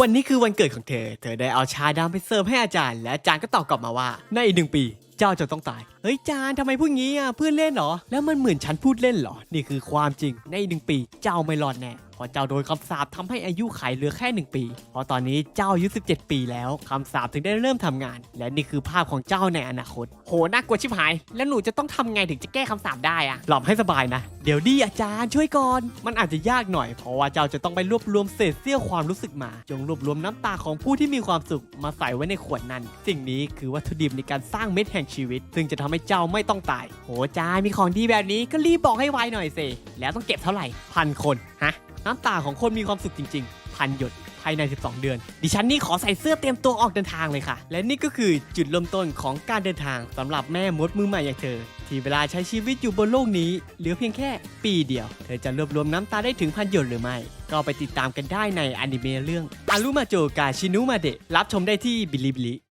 วันนี้คือวันเกิดของเธอ เธอได้เอาชาดำไปเสิร์ฟให้อาจารย์ และอาจารย์ก็ตอบกลับมาว่า ในอีกหนึ่งปี เจ้าจะต้องตาย เฮ้ยจานทำไมพูดงี้อะเพื่อนเล่นเหรอ แล้วมันเหมือนฉันพูดเล่นเหรอ นี่คือความจริง ในอีกหนึ่งปี เจ้าไม่รอดแน่ ราะเจ้าโดนคำสาปทำให้อายุไขเหลือแค่หนึ่งปี เพราะตอนนี้เจ้าอายุ 17 ปีแล้วคำสาปถึงได้เริ่มทำงาน และนี่คือภาพของเจ้าในอนาคต โหน่ากลัวชิบหาย แล้วหนูจะต้องทำไงถึงจะแก้คำสาปได้อะหลับให้สบายนะ เดี๋ยวดีอาจารย์ช่วยก่อน มันอาจจะยากหน่อย เพราะว่าเจ้าจะต้องไปรวบรวมเศษเสี้ยวความรู้สึกมา จงรวบรวมน้ำตาของผู้ที่มีความสุขมาใส่ไว้ในขวดนั้น สิ่งนี้คือวัตถุดิบในการสร้างเม็ดแห่งชีวิต ซึ่งจะทำให้เจ้าไม่ต้องตาย โหอาจารย์มีของดีแบบนี้ก็รีบบอกให้ไวหน่อยสิแล้วต้องเก็บเท่าไหร่พันคนฮะ น้ำตาของคนมีความสุขจริง ๆ พันหยดภายใน 12 เดือน ดิฉันนี่ขอใส่เสื้อเตรียมตัวออกเดินทางเลยค่ะ และนี่ก็คือจุดเริ่มต้นของการเดินทางสำหรับแม่มดมือใหม่อย่างเธอ ที่เวลาใช้ชีวิตอยู่บนโลกนี้เหลือเพียงแค่ปีเดียว เธอจะรวบรวมน้ำตาได้ถึงพันหยดหรือไม่ ก็ไปติดตามกันได้ในอนิเมะเรื่องอารุมาโจกาชินุมาเดะรับชมได้ที่บิลิบิลิ